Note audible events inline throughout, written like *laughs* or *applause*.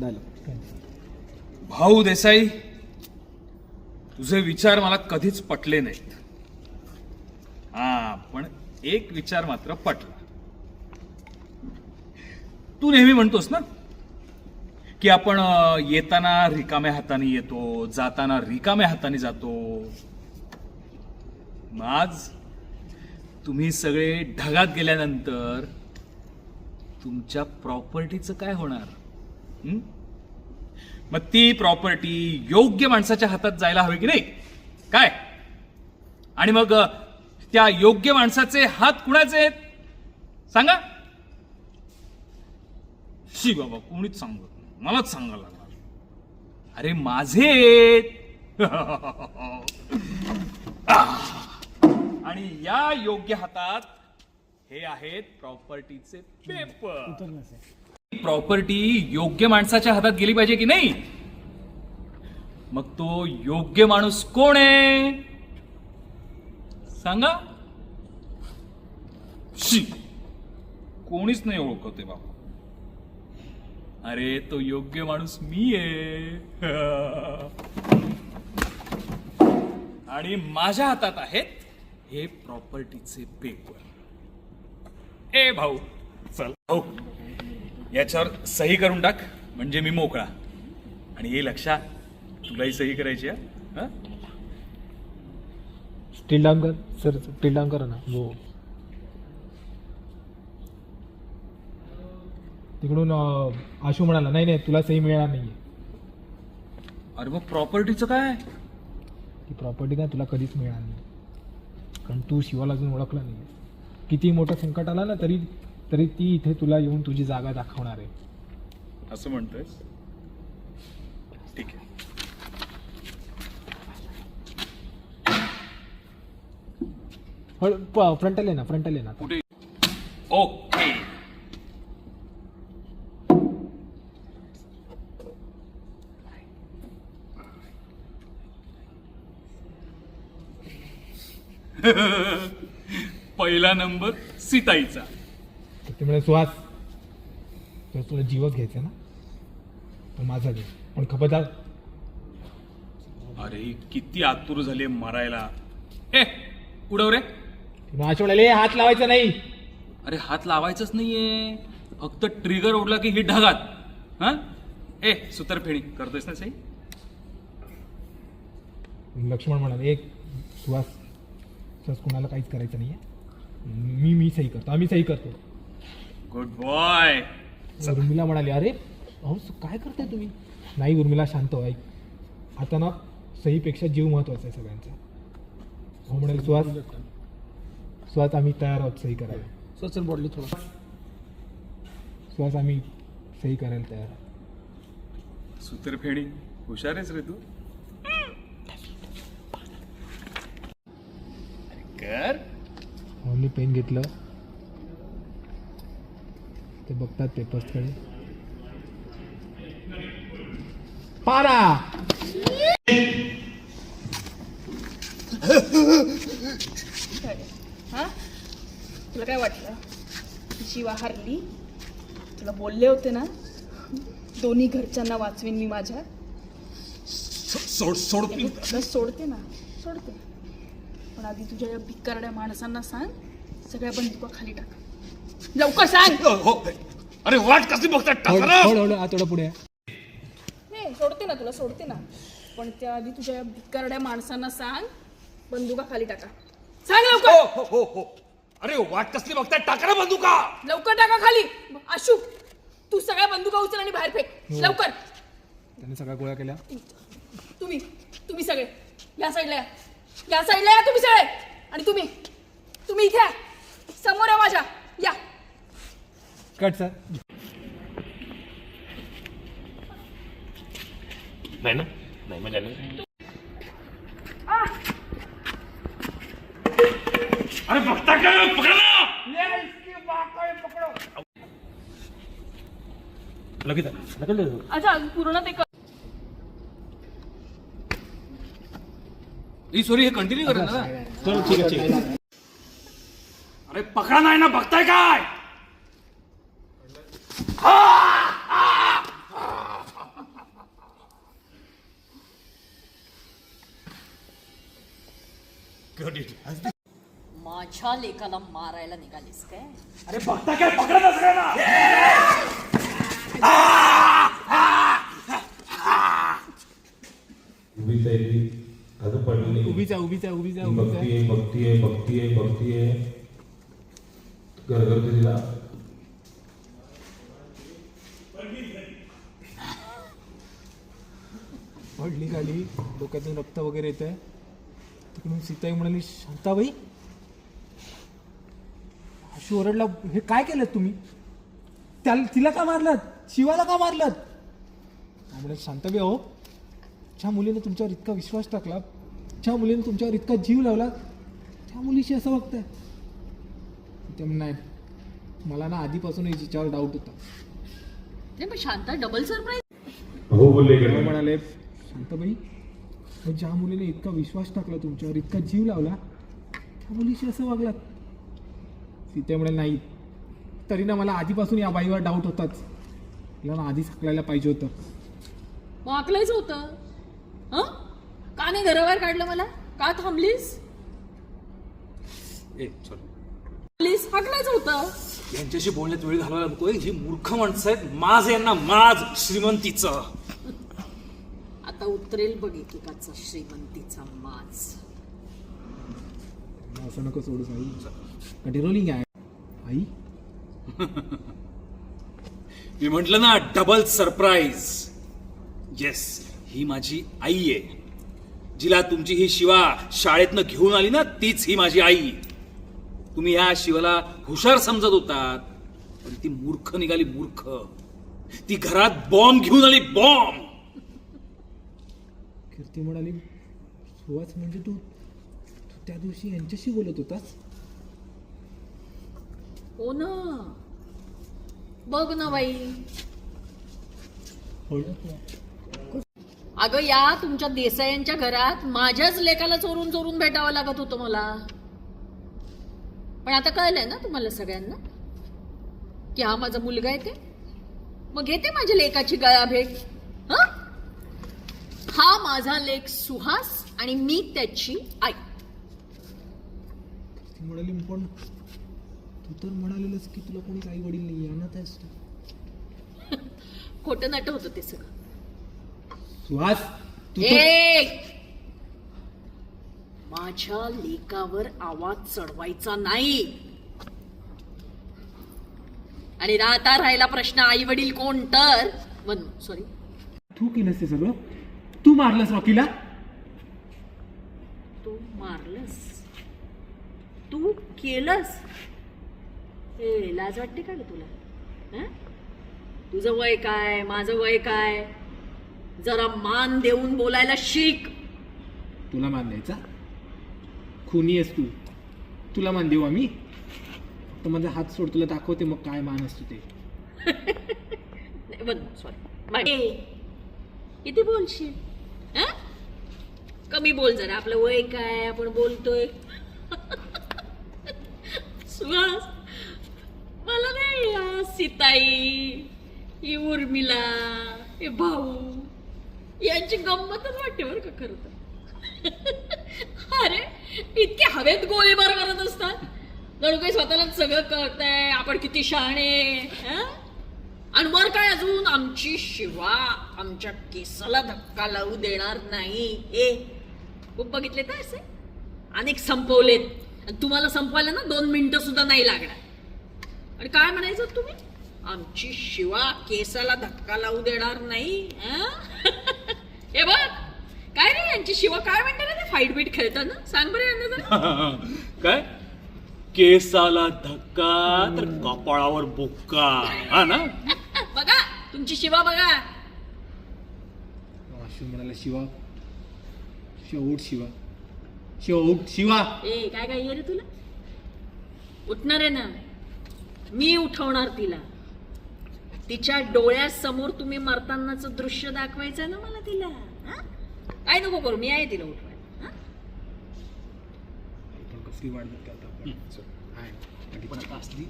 Dialogue भाऊ देसाई तुझे विचार मला कधीच पटले नाहीत. हा पण एक विचार मात्र पटला. तू नेहमी म्हणतोस ना की आपण येताना रिकाम्या हाताने येतो जाताना रिकाम्या हाताने जातो. आज तुम्ही सगळे ढगात गेल्यानंतर तुमच्या प्रॉपर्टीचं काय होणार? मग ती प्रॉपर्टी योग्य माणसाच्या हातात जायला हवी की नाही? काय? आणि मग त्या योग्य माणसाचे हात कुणाचे आहेत? सांगा. शी बाबा कोणीच सांगत. मलाच सांगायला लागणार. अरे माझे. *laughs* आणि या योग्य हातात हे आहेत प्रॉपर्टीचे पेपर प्रॉपर्टी योग्य माणसाच्या हातात गेली पाहिजे की नाही? मग तो योग्य माणूस कोण आहे? सांगा. शी. कोणीच नाही ओळखते बाबा. अरे तो योग्य माणूस मी आहे. *laughs* आणि माझ्या हातात आहेत हे प्रॉपर्टीचे पेपर ए भाऊ चल. भाऊ याच्यावर सही करून टाक म्हणजे मी मोकळा. आणि हे लक्षात तुलाही सही करायची आहे, हं? स्टील डाऊन कर सर स्टील डाऊन करा ना हो. तिकडून अं, आशू म्हणाला नाही नाही तुला सही मिळणार नाही अरे मग प्रॉपर्टीचं काय? ती प्रॉपर्टी काय तुला कधीच मिळणार नाही. कारण तू शिवाला अजून ओळखला नाही किती मोठं संकट आला ना तरी तरी ती इथे तुला येऊन तुझी जागा दाखवणार आहे. असं म्हणतोय ठीक आहे. फ्रंटल आहे ना फ्रंटल आहे ना. कुठे? ओके. *laughs* पहिला नंबर सीताईचा. ते म्हणे सुहास तर तुला जीवच घ्यायचा ना? तर माझा घे. पण खबरदार अरे किती आतुर झाले मरायला. ए उडव रे. मग आशू म्हणाले हात लावायचा नाही. अरे हात लावायचंच नाहीये. फक्त ट्रिगर ओढला की ही ढगात. हा? ए सुतर फेणी करतोयस ना सही लक्ष्मण म्हणाले एक सुहास सुहास कुणाला काहीच करायचं नाही मी मी सही करतो आम्ही सही करतो. गुड बॉय उर्मिला म्हणाली अरे अहो काय करताय तुम्ही? नाही उर्मिला शांत हो, ऐक. आता ना सहीपेक्षा जीव महत्त्वाचा आहे सगळ्यांचा. हो म्हणाले सुहास सुहास आम्ही तयार आहोत सही करायला. सचन बोलली थोडं. सुहास आम्ही सही करायला तयार आहोत. हुशार आहेस रे तू. अरे कर मी पेन घेतलं. ते बघतात पेपर्सकडे. पारा! हा? तुला काय वाटलं? शिवा हरली? तुला बोलले होते ना? दोन्ही घरच्यांना वाचवीन मी माझ्या. सोड सोडते ना? सोडते. पण आधी तुझ्या या भिकारड्या माणसांना सांग. सगळ्या बंदुका खाली टाक. लवकर सांग. हो अरे वाट कसली बघतात हळू टाका हळू हळू, हा थोडं पुढे. नाही सोडते ना तुला सोडते ना. पण त्या आधी तुझ्या भिकारड्या माणसांना सांग. बंदुका खाली टाका. सांग लवकर. हो हो हो हो. अरे वाट कसली बघताय? टाका ना बंदुका. लवकर टाका खाली. आशू तू सगळ्या बंदुका उचल आणि बाहेर फेक. लवकर. त्याने सगळ्या गोळ्या केल्या. तुम्ही तुम्ही सगळे. या साईडला या. या साईडला या तुम्ही सगळे. आणि तुम्ही तुम्ही इथे या. समोर या माझ्या. Cut sir. नाही ना? नाही मजा नाही अरे बघता का? पकडा लगेच लगेच अच्छा पूर्ण ते कर. सॉरी हे कंटिन्यू करा ना. चल ठीक आहे ठीक आहे. अरे पकडा नाही ना बघताय काय? माझ्या लेखाला मारायला निघालीस काय? अरे बघता काय? पकडत असणार उभीच आहे ती. अजून पडली नाही. उभीच आहे उभीच आहे उभीच आहे उभीच आहे. बघतीये तिला पडली खाली डोक्यातून रक्त वगैरे येत आहे तिकडून सीताई म्हणाली शांताबाई अशी ओरडला हे काय केलं तुम्ही? त्याला तिला का मारलात? शिवाला का मारलात? म्हणाले शांताबाई अहो ज्या मुलीने तुमच्यावर इतका विश्वास टाकला ज्या मुलीने तुमच्यावर इतका जीव लावला त्या मुलीशी असं वागताय. ते म्हणे, नाही मला ना आधीपासून हिच्यावर डाऊट होता. शांता डबल सरप्राईज हो बोलले म्हणाले शांताबाई अहो, ज्या मुलीने इतका विश्वास टाकला तुमच्यावर इतका जीव लावला त्या मुलीशी असं वागलात. सीते म्हणाले नाही तरी ना मला आधीपासून या बाईवर डाऊट होताच. तिला ना आधीच हाकलायला पाहिजे होतं. मग आकलायचं होतं? हं? का नाही घराबाहेर काढलं मला? का थांबलीस? ए सॉरी प्लीज हाकलायचं होतं? यांच्याशी बोलण्यात वेळ घालवायला नको ही मूर्ख माणसं आहेत माज यांना माज श्रीमंतीचं. आता उतरेल बघ एकेकाचा श्रीमंतीचा माज. असं नको सोडूस आई रोलिंग आहे आई? मी म्हंटल ना डबल सरप्राईज येस ही माझी आई आहे. जिला तुमची ही शिवा शाळेतनं घेऊन आली ना तीच ही माझी आई. तुम्ही ह्या शिवाला हुशार समजत होतात पण ती मूर्ख निघाली मूर्ख. ती घरात बॉम्ब घेऊन आली बॉम्ब कीर्ती म्हणाली सुवास म्हणजे तू? तू त्या दिवशी यांच्याशी बोलत होतास? हो ना. बघ ना बाई. अगं या तुमच्या देसायांच्या घरात माझ्याच लेकाला चोरून चोरून भेटावं लागत होतं मला. पण आता कळलंय ना तुम्हाला सगळ्यांना? की हा माझा मुलगा आहे ते? मग घेते माझ्या लेकाची गळा भेट हं? हा माझा लेक सुहास आणि मी त्याची आई. ती म्हणाली पण तू तर म्हणालेलंस की तुला कोणीच आई वडील नाही अनाथ आहेस तू. *laughs* खोटं नाटं होतं ते सगळं. सुहास तू तर ए! माझ्या लेकावर आवाज चढवायचा नाही. आणि राहता राहिला प्रश्न आई वडील कोण तर? वन सॉरी तू केलंस ते सगळं? तू मारलंस रॉकीला? तू मारलंस? तू केलंस? ए लाज वाटते का ग तुला? हं? तुझं वय काय? माझं वय काय? जरा मान देऊन बोलायला शिक. तुला मान द्यायचा? खुनी आहेस तू. तुला मान देऊ आम्ही? फक्त माझा हात सोड तुला दाखवते मग काय मान असतो ते. *laughs* सॉरी किती बोलशील? हं? कमी बोल जरा आपलं वय काय आपण बोलतोय. सुहास मला नाही या सीताई ही उर्मिला हे भाऊ यांची गंमतच वाटते बरं का खरं तर. अरे इतके हवेत गोळीबार करत असतात. जणू काही स्वतःला सगळं कळतंय आपण किती शहाणे आणि वर काय अजून? आमची शिवा आमच्या केसाला धक्का लावू देणार नाही. हे खूप बघितले तर असे. अनेक संपवलेत. आणि तुम्हाला संपवायला ना दोन मिनिटं सुद्धा नाही लागणार. आणि काय म्हणायचं तुम्ही? आमची शिवा केसाला धक्का लावू देणार नाही हं? *laughs* बघ. काय रे यांची शिवा? काय म्हणते ना ते? फाईट बीट खेळताना? सांग बरं यांना जरा. *laughs* काय? केसाला धक्का तर कपाळावर बुक्का. हा ना? *laughs* बघा तुमची शिवा बघा. म्हणाला शिवा शेवट शिवा. शेवट शिवा. ए काय काय रे तुला? उठणार आहे ना. मी उठवणार तिला. तिच्या डोळ्यासमोर तुम्ही मरतानाचं दृश्य दाखवायचं ना मला तिला. हा? काय नको करू मी आहे तिला उठवायला. हा? पण कसली वाट बघते आता आपण. आहे. पण आता असली.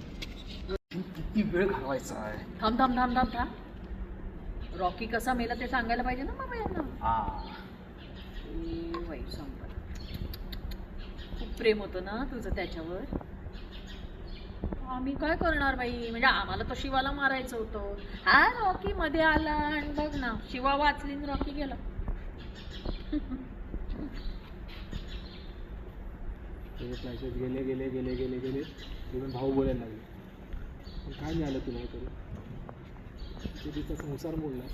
किती वेळ घालवायचा आहे. थांब थांब थांब थांब थांब. रॉकी कसा मेला ते सांगायला पाहिजे ना बाबा यांना. हा. ए, वाईट संपलं. खूप प्रेम होतं ना तुझं त्याच्यावर? आम्ही काय करणार बाई? म्हणजे आम्हाला तो शिवाला मारायचं होतं. हा रॉकी मध्ये आला आणि बघ ना शिवा वाचली रॉकी गेला. फ्लॅशेस गेले गेले गेले गेले गेले. तुम्ही भाऊ बोलायला लागले. काय मिळालं तुला तरी तू तिचा संसार मोडला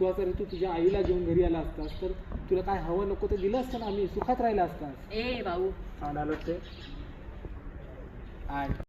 तू आता तू तुझ्या आईला घेऊन घरी आला असतास तर तुला काय हवं नको ते दिलं असतं ना आम्ही सुखात राहिला असतास. ए भाऊ आलं ते. आणि